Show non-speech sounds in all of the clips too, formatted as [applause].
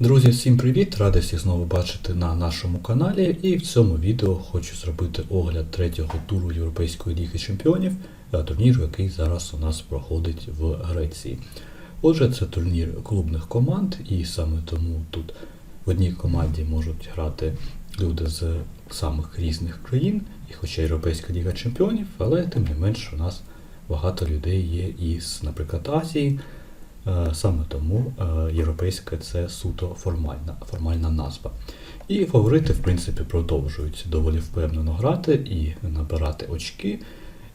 Друзі, всім привіт! Радий всіх знову бачити на нашому каналі. І в цьому відео хочу зробити огляд третього туру Європейської ліги чемпіонів, турніру, який зараз у нас проходить в Греції. Отже, це турнір клубних команд, і саме тому тут в одній команді можуть грати люди з самих різних країн, і хоча Європейська ліга чемпіонів, але тим не менш у нас багато людей є із, наприклад, Азії. Е, Саме тому е, європейська це суто формальна, формальна назва. І фаворити, в принципі, продовжують доволі впевнено грати і набирати очки.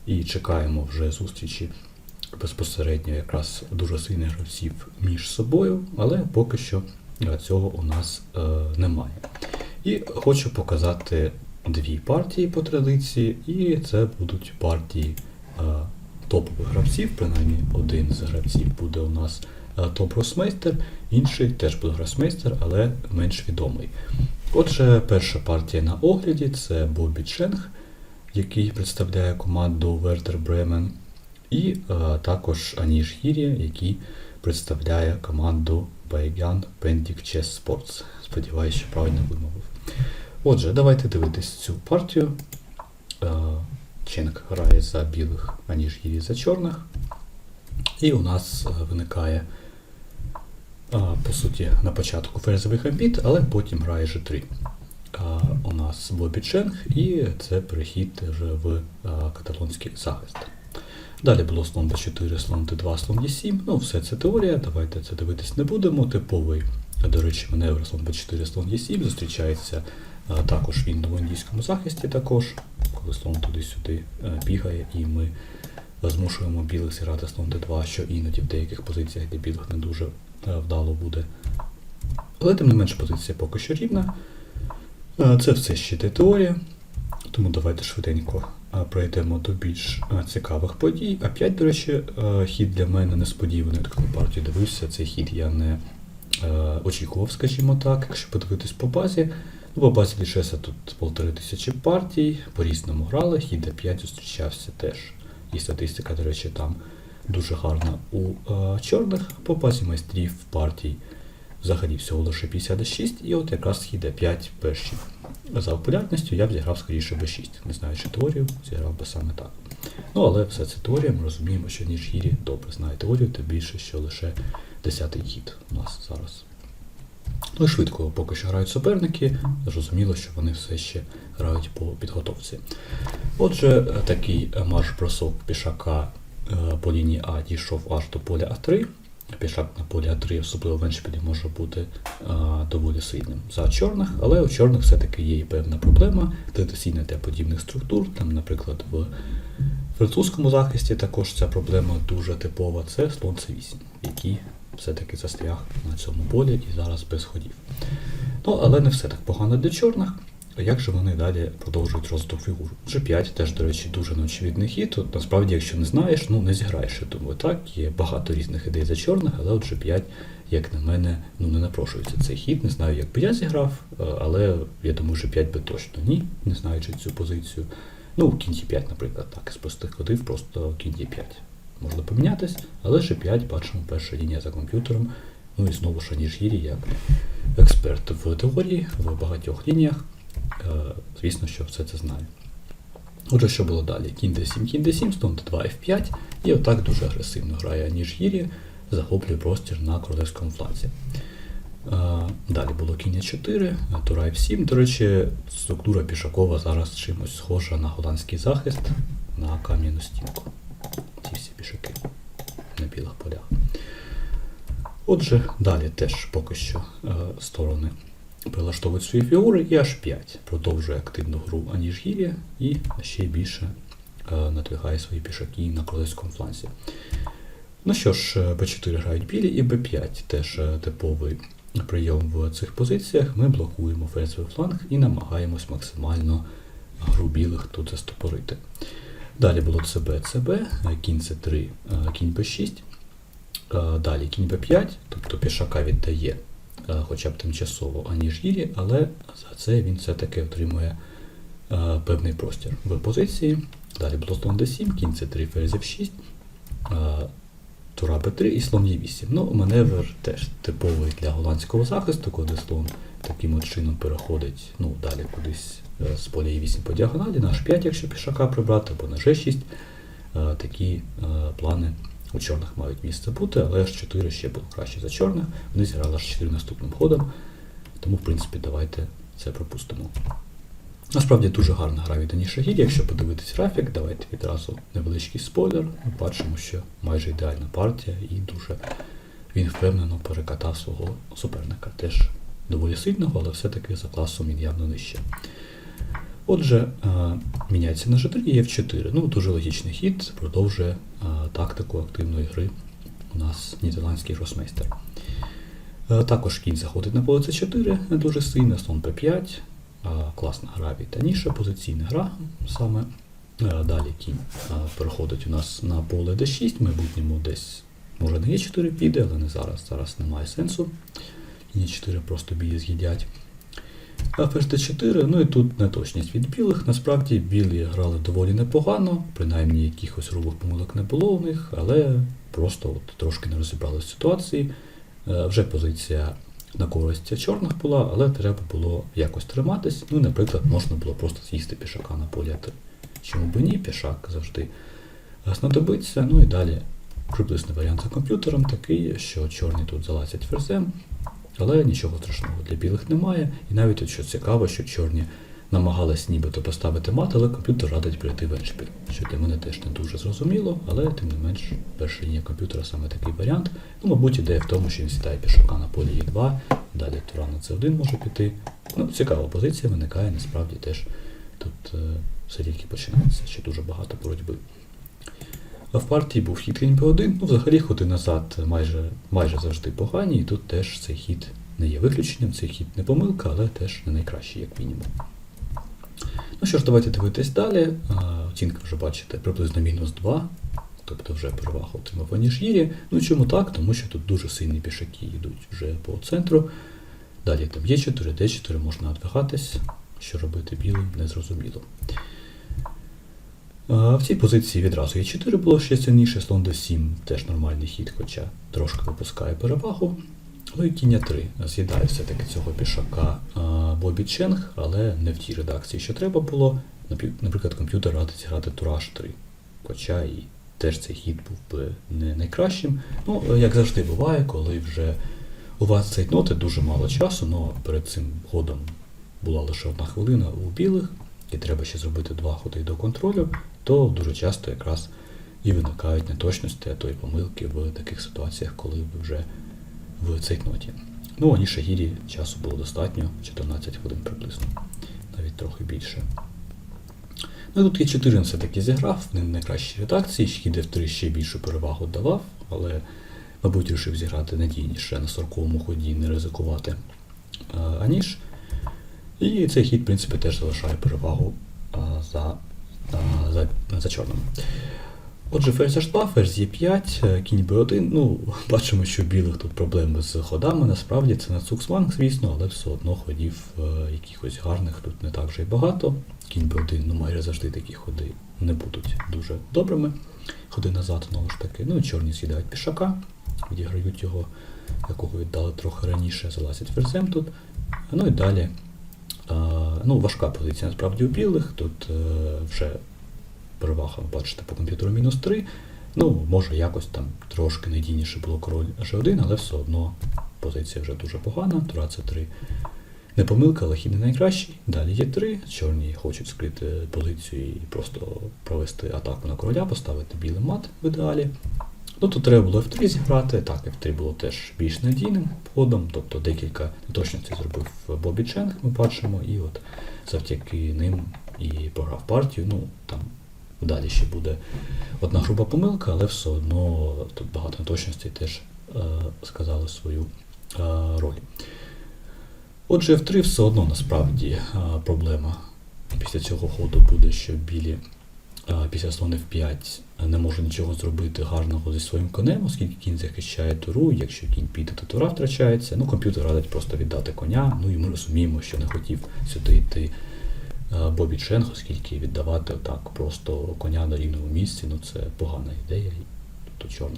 І чекаємо вже зустрічі безпосередньо якраз дуже сильних гравців між собою, але поки що е, цього у нас немає. І хочу показати дві партії по традиції, і це будуть партії топових гравців, принаймні один з гравців буде у нас е, топ-гросмейстер, інший теж буде гросмейстер, але менш відомий. Отже, перша партія на огляді це Бобі Ченг, який представляє команду Вердер Бремен, і е, також Аніш Гірія, який представляє команду Байгян Пендік Chess Sports. Сподіваюся, що правильно вимовив. Отже, давайте дивитись цю партію. Е, грає за білих, аніж Гірі за чорних. І у нас е, виникає, по суті, на початку ферзовий гамбіт, але потім грає G3. У нас Бобі Ченг, і це перехід вже в каталонський захист. Далі було слон d4, слон d2, слон d7. Ну, все це теорія, давайте це дивитись не будемо. Типовий, до речі, маневр слон b4, слон d7 зустрічається також він в індійському захисті також, коли слон туди-сюди е, бігає, і ми змушуємо білих зіграти слон d2, що іноді в деяких позиціях для білих не дуже е, вдало буде. Але тим не менш позиція поки що рівна. Е, Це все ще теорія, тому давайте швиденько е, пройдемо до більш е, цікавих подій. А 5, до речі, е, хід для мене несподіваний. Коли партію дивився, цей хід я не е, очікував, скажімо так, якщо подивитись по базі. Ну, по базі лишилося тут полтори тисячі партій, по-різному грали, хід d5 зустрічався теж. І статистика, до речі, там дуже гарна у е, чорних, по базі майстрів партій взагалі всього лише 56, і от якраз хід d5 перші. За популярністю я б зіграв скоріше b6. Не знаю, чи теорію, зіграв би саме так. Ну, але все це теорія, ми розуміємо, що ніж Гірі добре знає теорію, тим більше, що лише 10-й хід у нас зараз. Ну швидко поки що грають суперники, зрозуміло, що вони все ще грають по підготовці. Отже, е, такий е, марш-бросок пішака е, по лінії А дійшов аж до поля А3. Пішак на полі А3, особливо в еншпілі, може бути а, доволі сильним за чорних, але у чорних все-таки є і певна проблема традиційна для подібних структур. Там, наприклад, в французькому захисті також ця проблема дуже типова. Це слон С8, який все-таки застряг на цьому полі і зараз без ходів. Ну, але не все так погано для чорних. Як же вони далі продовжують розвиток фігур? G5 теж, до речі, дуже неочевидний хід. Тут, насправді, якщо не знаєш, ну не зіграєш. Я думаю, так, є багато різних ідей за чорних, але от G5, як на мене, ну не напрошується цей хід. Не знаю, як би я зіграв, е, але я думаю, G5 би точно ні, не знаючи цю позицію. Ну, кінь 5 наприклад, так, з простих ходив, просто кінь 5 Можна помінятись, але G5 бачимо перша лінія за комп'ютером. Ну і знову ж Аніж Гірі як експерт в теорії, в багатьох лініях. Е, Звісно, що все це знає. Отже, що було далі? Кінь d7, кінь d7, слон d2, f5, і отак дуже агресивно грає Аніж Гірі, захоплює простір на королевському фланзі. Е, Далі було кінь 4, тура f7. До речі, структура пішакова зараз чимось схожа на голландський захист на кам'яну стінку. Ці всі пішаки на білих полях. Отже, далі теж поки що е, сторони прилаштовують свої фігури, і аж 5 продовжує активну гру Аніж Гірія і ще більше е, надвигає свої пішаки на королевському фланзі. Ну що ж, е, Б4 грають білі і Б5 теж е, типовий прийом в цих позиціях. Ми блокуємо ферзовий фланг і намагаємось максимально гру білих тут застопорити. Далі було ЦБ, ЦБ, кінь С3, е, кінь Б6. Е, Далі кінь Б5, тобто пішака віддає е, хоча б тимчасово аніж гірі, але за це він все-таки отримує певний простір в позиції. Далі було слон d7, кінь c3, ферзь f6. Е, тура Б3 і слон Е8. Ну, маневр теж типовий для голландського захисту, коли слон таким от чином переходить ну, далі кудись з поля Е8 по діагоналі, на H5, якщо пішака прибрати, або на G6. Е, Такі е, плани у чорних мають місце бути, але H4 ще було краще за чорних. Вони зіграли H4 наступним ходом. Тому, в принципі, давайте це пропустимо. Насправді дуже гарна гра від Ані Шагіді. Якщо подивитись графік, давайте відразу невеличкий спойлер. Ми бачимо, що майже ідеальна партія і дуже він впевнено перекатав свого суперника. Теж доволі сильного, але все-таки за класом він явно нижче. Отже, е, міняється на G3 і F4. Ну, дуже логічний хід, продовжує е, тактику активної гри у нас нідерландський гросмейстер. Е, Також кінь заходить на поле С4, не дуже сильно, слон П5. Е, Класна гра від Таніша, позиційна гра саме. Далі кінь переходить у нас на поле D6, в майбутньому десь може на Е4 піде, але не зараз. Зараз немає сенсу. Кінь Е4 просто білі з'їдять. А ферзь d4, ну і тут неточність від білих. Насправді білі грали доволі непогано, принаймні якихось грубих помилок не було у них, але просто от трошки не розібралися в ситуації. Е, Вже позиція на користь чорних була, але треба було якось триматись. Ну, наприклад, можна було просто з'їсти пішака на полі Чому б ні, пішак завжди знадобиться. Ну і далі приблизний варіант за комп'ютером такий, що чорні тут залазять ферзем, але нічого страшного для білих немає. І навіть от що цікаво, що чорні намагались нібито поставити мат, але комп'ютер радить прийти в еншпіль, що для мене теж не дуже зрозуміло, але тим не менш перша лінія комп'ютера саме такий варіант. Ну, мабуть, ідея в тому, що він сідає пішака на полі Е2, далі тура на С1 може піти. Ну, цікава позиція виникає, насправді теж тут е, все тільки починається, ще дуже багато боротьби. А в партії був хід кінь Б1, ну взагалі ходи назад майже, майже завжди погані, і тут теж цей хід не є виключенням, цей хід не помилка, але теж не найкращий, як мінімум. Ну що ж, давайте дивитись далі. Оцінка вже бачите, приблизно мінус 2, тобто вже перевага отримав Ванішгірі. Ну чому так? Тому що тут дуже сильні пішаки йдуть вже по центру. Далі там є 4, Д4 можна відвигатись, що робити білим, незрозуміло. В цій позиції відразу є 4 було ще сильніше, слон d7 теж нормальний хід, хоча трошки випускає перевагу. Ну і кінь 3 з'їдає все-таки цього пішака Бобі Ченг, але не в тій редакції, що треба було. Наприклад, комп'ютер радить грати Тураж 3. Хоча і теж цей хід був би не найкращим. Ну, як завжди буває, коли вже у вас цей ноти дуже мало часу, але перед цим ходом була лише одна хвилина у білих, і треба ще зробити два ходи до контролю, то дуже часто якраз і виникають неточності, а то й помилки в таких ситуаціях, коли ви вже в цейтноті. Ну, ані Шагірі часу було достатньо, 14 хвилин приблизно, навіть трохи більше. Ну, тут є 14 все-таки зіграв, не в найкращій редакції, хід F3 ще більшу перевагу давав, але, мабуть, вирішив зіграти надійніше на 40-му ході, не ризикувати аніж. І цей хід, в принципі, теж залишає перевагу а, за, а, за, за чорним. Отже, ферзь H2, ферзь Е5, кінь B1. Ну, [laughs] бачимо, що білих тут проблеми з ходами. Насправді це на цуксванг, звісно, але все одно ходів е, якихось гарних тут не так вже й багато. Кінь B1, ну майже завжди такі ходи не будуть дуже добрими. Ходи назад, знову ж таки. Ну і чорні з'їдають пішака, відіграють його, якого віддали трохи раніше, залазять ферзем тут. Ну і далі. Ну, важка позиція насправді у білих. Тут е, вже перевага, бачите, по комп'ютеру мінус 3. Ну, може якось там трошки надійніше було король G1, але все одно позиція вже дуже погана. Тура це 3 не помилка, але хід не найкращий. Далі є 3. Чорні хочуть скрити позицію і просто провести атаку на короля, поставити білий мат в ідеалі. Ну, тут треба було F3 зіграти. Так, F3 було теж більш надійним ходом, тобто декілька неточностей зробив Бобі Ченг, ми бачимо, і от завдяки ним і програв партію. Ну, там далі ще буде одна груба помилка, але все одно тут багато неточностей теж е, сказали свою е, роль. Отже, F3 все одно насправді е, проблема після цього ходу буде, що білі після слон F5 не може нічого зробити гарного зі своїм конем, оскільки кінь захищає туру, якщо кінь піде, то тура втрачається. Ну, комп'ютер радить просто віддати коня. Ну і ми розуміємо, що не хотів сюди йти Бобі Ченг, оскільки віддавати так просто коня на рівному місці, ну це погана ідея. Тут у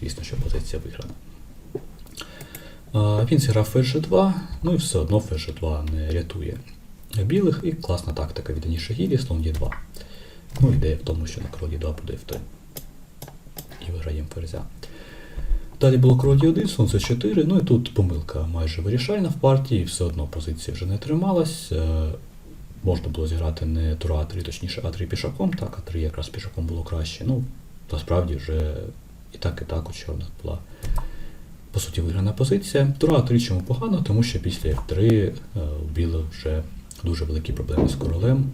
звісно, що позиція виграна. Він зіграв ферзь G2, ну і все одно ферзь G2 не рятує білих, і класна тактика від Аніша Гірі, слон Е2. Ну, ідея в тому, що на король Е2 буде F3. І виграємо ферзя. Далі було король Е1, слон С4, ну і тут помилка майже вирішальна в партії, все одно позиція вже не трималась. Е, Можна було зіграти не тура А3, точніше А3 пішаком, так, А3 якраз пішаком було краще. Ну, насправді вже і так, і так у чорних була по суті виграна позиція. Тура А3 чому погано, тому що після F3 е, у білих вже дуже великі проблеми з королем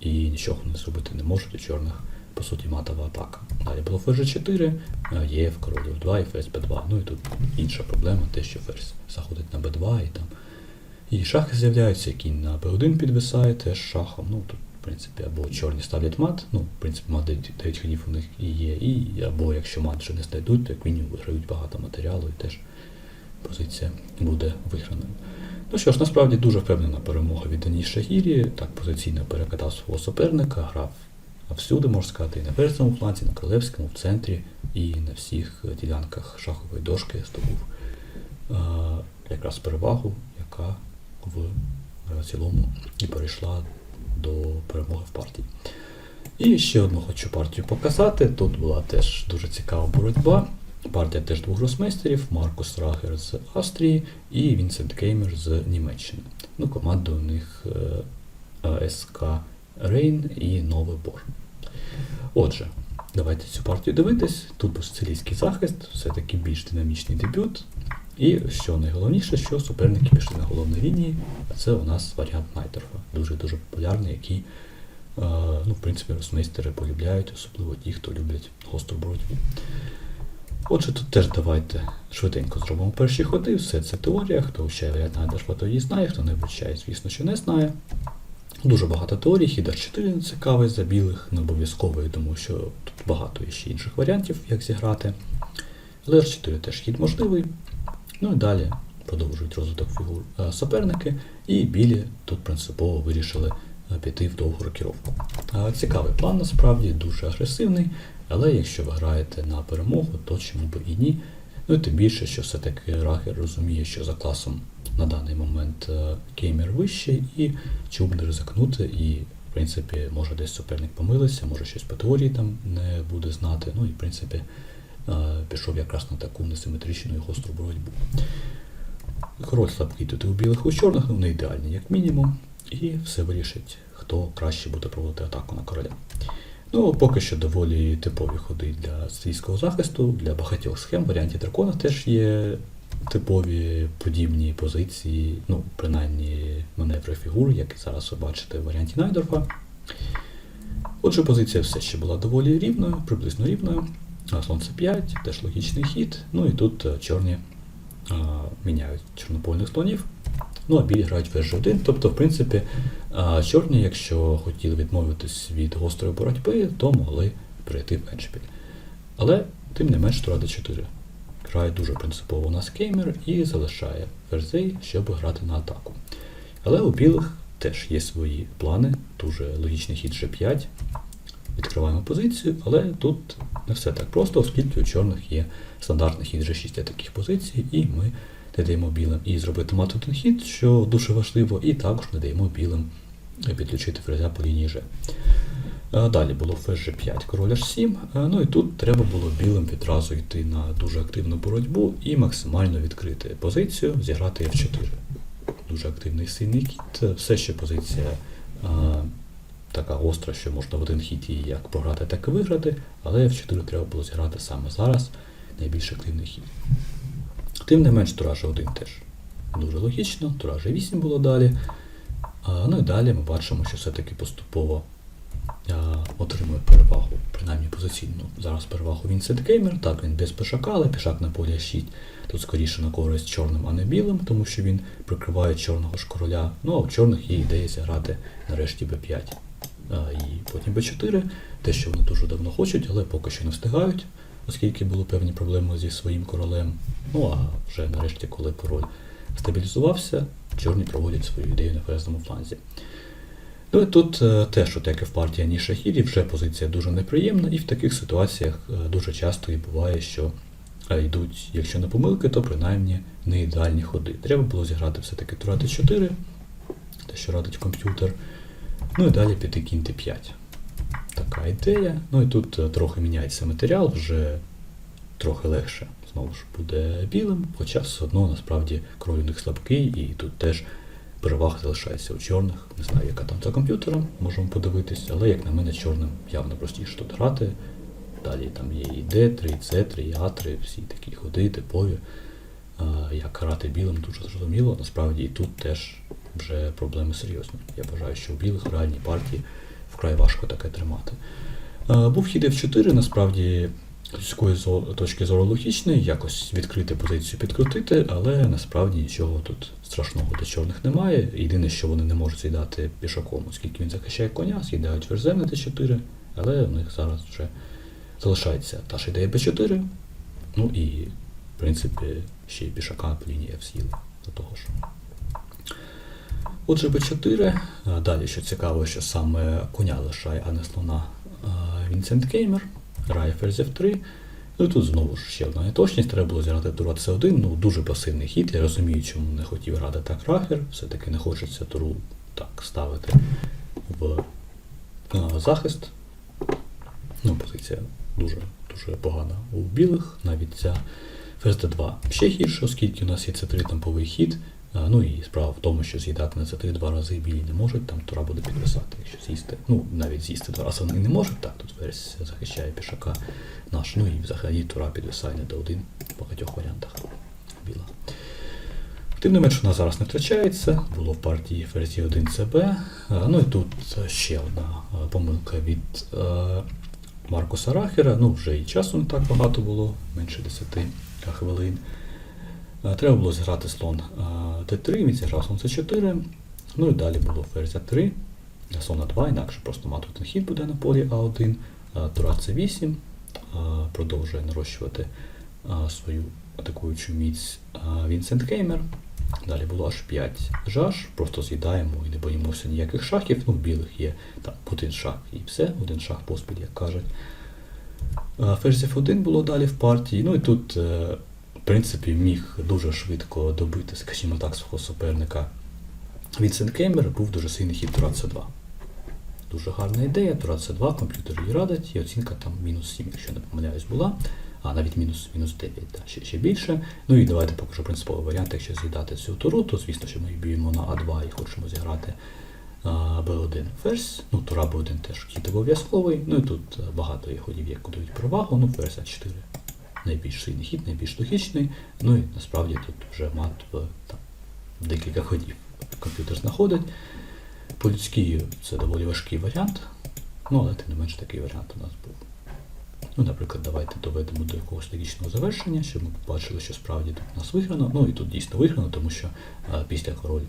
і нічого не зробити не можуть у чорних, по суті, матова атака. Далі було ферзь 4, є в король 2 і ферзь Б2. Ну і тут інша проблема, те, що ферзь заходить на Б2 і там. І шахи з'являються, кінь на Б1 підвисає теж шахом. Ну тут, в принципі, або чорні ставлять мат, ну, в принципі, мат 9 ходів у них і є, і або якщо мат вже не знайдуть, то мінімум виграють багато матеріалу і теж позиція буде виграною. Ну що ж, насправді дуже впевнена перемога від Даніша Гірі. Так позиційно перекатав свого суперника, грав всюди, можна сказати, і на верхньому фланці, на Королевському, в центрі, і на всіх ділянках шахової дошки здобув е, якраз перевагу, яка в цілому і перейшла до перемоги в партії. І ще одну хочу партію показати. Тут була теж дуже цікава боротьба. Партія теж двох гросмейстерів, Маркус Рагер з Австрії і Вінсент Кеймер з Німеччини. Ну, команда у них е, СК Рейн і Новий Бор. Отже, давайте цю партію дивитись. Тут був сицилійський захист, все-таки більш динамічний дебют. І що найголовніше, що суперники пішли на головній лінії, це у нас варіант Найтерфа, дуже-дуже популярний, який, е, ну, в принципі, росмейстери полюбляють, особливо ті, хто люблять гостру боротьбу. Отже, тут теж давайте швиденько зробимо перші ходи, все це теорія, хто варіант Найтерфа, то її знає, хто не вивчає, звісно, що не знає. Дуже багато теорій, хідер 4 не цікавий за білих, не обов'язково, я думаю, що тут багато ще інших варіантів, як зіграти. Але R4 теж хід можливий. Ну і далі продовжують розвиток фігур е, суперники, і білі тут принципово вирішили піти в довгу рокіровку. Е, Цікавий план насправді, дуже агресивний, але якщо ви граєте на перемогу, то чому би і ні. Ну і тим більше, що все-таки Рагер розуміє, що за класом на даний момент е, кеймер вищий, і чому б не ризикнути, і в принципі може десь суперник помилився, може щось по теорії там не буде знати. Ну і в принципі е, пішов якраз на таку несиметричну і гостру боротьбу. Король слабкий тут у білих у чорних, ну не ідеальний, як мінімум, і все вирішить, хто краще буде проводити атаку на короля. Ну, поки що доволі типові ходи для стрійського захисту, для багатьох схем. В варіанті дракона теж є типові подібні позиції, ну, принаймні маневри фігур, як зараз ви бачите в варіанті Найдорфа. Отже, позиція все ще була доволі рівною, приблизно рівною. Слон С5, теж логічний хід. Ну і тут е, чорні а, міняють чорнопольних слонів. Ну, а білі грають ферзь 1 Тобто, в принципі, чорні, якщо хотіли відмовитись від гострої боротьби, то могли перейти в еншпіль. Але, тим не менш, тура d4. Грає дуже принципово у нас кеймер і залишає ферзей, щоб грати на атаку. Але у білих теж є свої плани, дуже логічний хід G5. Відкриваємо позицію, але тут не все так просто, оскільки у чорних є стандартний хід G6 для таких позицій, і ми не даємо білим і зробити мат хід, що дуже важливо, і також не даємо білим підключити ферзя по лінії G. Е, Далі було ферзь G5, король H7. Е, Ну і тут треба було білим відразу йти на дуже активну боротьбу і максимально відкрити позицію, зіграти F4. Дуже активний сильний кіт. Все ще позиція а, така гостра, що можна в один хід її як програти, так і виграти, але F4 треба було зіграти саме зараз найбільш активний хід. Тим не менш, Тура G1 теж дуже логічно, Тура G8 було далі. А, ну і далі ми бачимо, що все-таки поступово а, отримує перевагу, принаймні позиційну. Зараз перевагу Вінсент Кеймер, так він без пішака, але пішак на полі 6 тут скоріше на користь чорним, а не білим, тому що він прикриває чорного ж короля. Ну а в чорних є ідея зіграти нарешті b5 а, і потім b4, те, що вони дуже давно хочуть, але поки що не встигають, оскільки були певні проблеми зі своїм королем. Ну а вже нарешті, коли король стабілізувався, чорні проводять свою ідею на ферзному фланзі. Ну і тут е, теж, от як і в партії Ані Шахірі, вже позиція дуже неприємна, і в таких ситуаціях е, дуже часто і буває, що е, йдуть, якщо не помилки, то принаймні не ідеальні ходи. Треба було зіграти все-таки тура Д4, те, що радить комп'ютер. Ну і далі піти кінь Т5. Така ідея. Ну і тут е, трохи міняється матеріал, вже трохи легше знову ж буде білим, хоча все одно насправді крой у них слабкий, і тут теж перевага залишається у чорних. Не знаю, яка там за комп'ютером, можемо подивитись, але як на мене, чорним явно простіше тут грати. Далі там є і D3, і C3, і A3, всі такі ходи, типові. Як грати білим дуже зрозуміло, насправді і тут теж вже проблеми серйозні. Я вважаю, що у білих в реальній партії вкрай важко таке тримати. Був хід F4, насправді з людської точки зору логічний, якось відкрити позицію підкрутити, але насправді нічого тут страшного для чорних немає. Єдине, що вони не можуть з'їдати пішаком, оскільки він захищає коня, з'їдають ферзем на Д4, але в них зараз вже залишається та ж ідея Б4, ну і, в принципі, ще й пішака по лінії F з'їли до того ж. Отже, Б4. Далі, що цікаво, що саме коня лишає, а не слона Вінсент Кеймер, грає ферзь F3. Ну тут знову ж ще одна неточність, треба було зіграти тура С1, ну дуже пасивний хід. Я розумію, чому не хотів грати так Рахер, все-таки не хочеться туру так ставити в а, захист. Ну, позиція дуже, дуже погана у білих, навіть ця ферзь d2 ще гірше, оскільки у нас є c3 темповий хід. Ну і справа в тому, що з'їдати на c3 два рази білі не можуть, там тура буде підвисати, якщо з'їсти. Ну, навіть з'їсти два рази вони не можуть, так, тут ферзь захищає пішака наш. Ну і взагалі тура підвисає не до один в багатьох варіантах біла. Тим не менш, вона зараз не втрачається. Було в партії ферзі 1 ЦБ. Ну і тут ще одна помилка від Маркуса Рахера. Ну, вже і часу не так багато було, менше 10 хвилин. Е, Треба було зіграти слон е, Т3, він зіграв слон С4. Ну і далі було ферзь 3 слон А2, інакше просто мат один хід буде на полі А1, е, тура С8, е, продовжує нарощувати свою атакуючу міць Вінсент Кеймер. Далі було аж 5 жаж, просто з'їдаємо і не боїмося ніяких шахів. Ну, в білих є там один шах і все, один шах поспіль, як кажуть. Ферзь F1 було далі в партії. Ну і тут, принципі, міг дуже швидко добити, скажімо так, свого суперника. Вінсент Кеймер був дуже сильний хід Тура С2. Дуже гарна ідея, Тура С2, комп'ютер її радить, і оцінка там мінус 7, якщо не помиляюсь, була. А навіть мінус, мінус 9, да, ще, ще більше. Ну і давайте покажу принциповий варіант, якщо з'їдати цю туру, то звісно, що ми б'ємо на А2 і хочемо зіграти а, Б1 ферзь. Ну, тура Б1 теж хід обов'язковий. Ну і тут е, багато є ходів, які дають перевагу. Ну, ферзь А4 найбільш сильний хід, найбільш логічний. Ну і насправді тут вже мат там, декілька ходів комп'ютер знаходить. По-людськи це доволі важкий варіант, ну але тим не менш такий варіант у нас був. Ну, наприклад, давайте доведемо до якогось логічного завершення, щоб ми побачили, що справді тут у нас виграно. Ну і тут дійсно виграно, тому що а, після король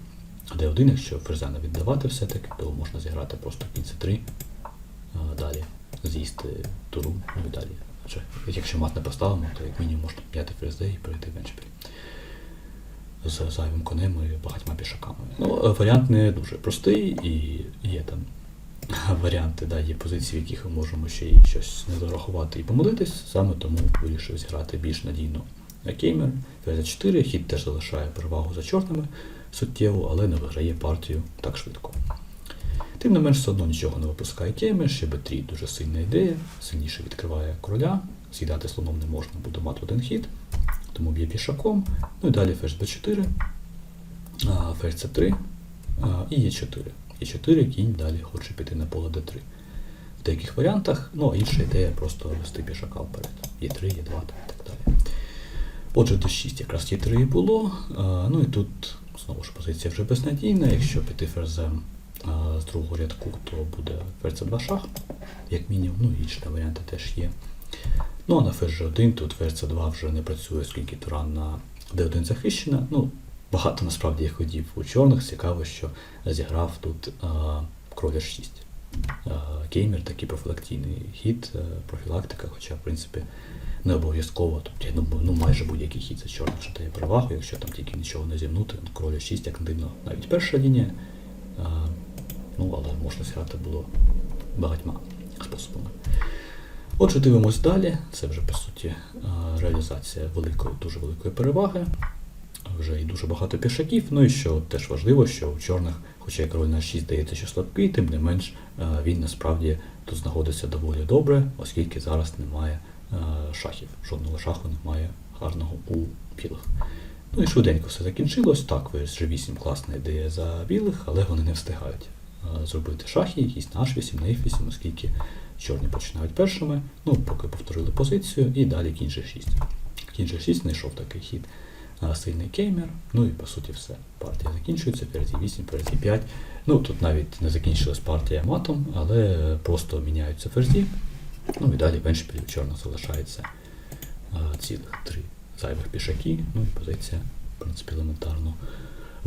d1, якщо ферзя віддавати все-таки, то можна зіграти просто кінь c3, а, далі з'їсти туру, ну і далі. Адже якщо мат не поставимо, то як мінімум можна ферзь d і перейти в еншпіль з зайвим конем і багатьма пішаками. Ну, е, варіант не дуже простий і є там [laughs] варіанти, да, є позиції, в яких ми можемо ще й щось не зарахувати і помилитись, саме тому вирішив зіграти більш надійно кеймер. Ферзь 4 хід теж залишає перевагу за чорними суттєво, але не виграє партію так швидко. Тим не менш, все одно нічого не випускає кеймер, ще Б3 дуже сильна ідея, сильніше відкриває короля, з'їдати слоном не можна, буде мати один хід, тому б'є пішаком. Ну і далі ферзь Б4, ферзь С3 і Е4. Е4 кінь далі хоче піти на поле Д3. В деяких варіантах, ну а інша ідея просто вести пішака вперед. Є3, Є2 і так далі. Отже, Д6 якраз Є3 і було. Ну і тут знову ж позиція вже безнадійна. Якщо піти ферзем з другого рядку, то буде ферзь 2 шах, як мінімум, ну і інші варіанти теж є. Ну а на ферзь 1 тут ферзь 2 вже не працює, оскільки туран на d1 захищена. Ну, багато насправді є ходів у чорних. Цікаво, що зіграв тут кроль 6. А, Кеймер такий профілактійний хід, профілактика, хоча, в принципі, не обов'язково. Тобто, я думаю, ну майже будь-який хід за чорних що дає перевагу, якщо там тільки нічого не зімнути. Ну, 6, як дивно, навіть перша лінія. Ну, але можна зіграти було багатьма способами. Отже, дивимось далі. Це вже по суті е, реалізація великої, дуже великої переваги. Вже і дуже багато пішаків. Ну і що теж важливо, що у чорних, хоча і король на 6 здається, що слабкий, тим не менш е, він насправді тут знаходиться доволі добре, оскільки зараз немає е, шахів. Жодного шаху немає гарного у білих. Ну і швиденько все закінчилось. Так, виріс G8 класна ідея за білих, але вони не встигають зробити шахи, якісь на H8, на F8, оскільки чорні починають першими. Ну, поки повторили позицію, і далі кінь G6. Кінь G6 знайшов такий хід. Сильний кеймер, ну і по суті все. Партія закінчується, ферзі 8, ферзі 5. Ну тут навіть не закінчилась партія матом, але просто міняються ферзі. Ну і далі в еншпілі у чорних залишається цілих три зайвих пішаки, ну і позиція, в принципі, елементарно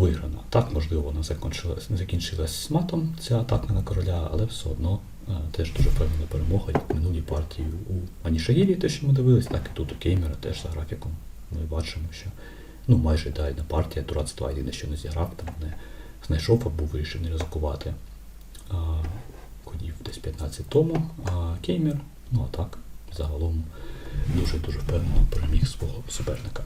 виграна. Так, можливо, вона закінчилась, закінчилась матом, ця атака на короля, але все одно е, теж дуже певна перемога, як в минулій партії у Анішагірі, те, що ми дивились, так і тут у Кеймера теж за графіком. Ми бачимо, що ну, майже ідеальна партія. Турац 2 єдине, що не зіграв, там не знайшов або вирішив не ризикувати а, десь 15 тому, а Кеймер, ну а так, загалом дуже-дуже впевнено переміг свого суперника.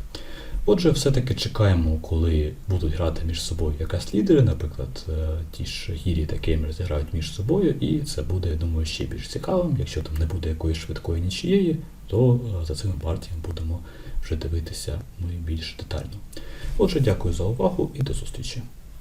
Отже, все-таки чекаємо, коли будуть грати між собою якраз лідери, наприклад, е, ті ж Гірі та Кеймер зіграють між собою, і це буде, я думаю, ще більш цікавим. Якщо там не буде якоїсь швидкої нічієї, то е, за цими партіями будемо вже дивитися ми більш детально. Отже, дякую за увагу і до зустрічі.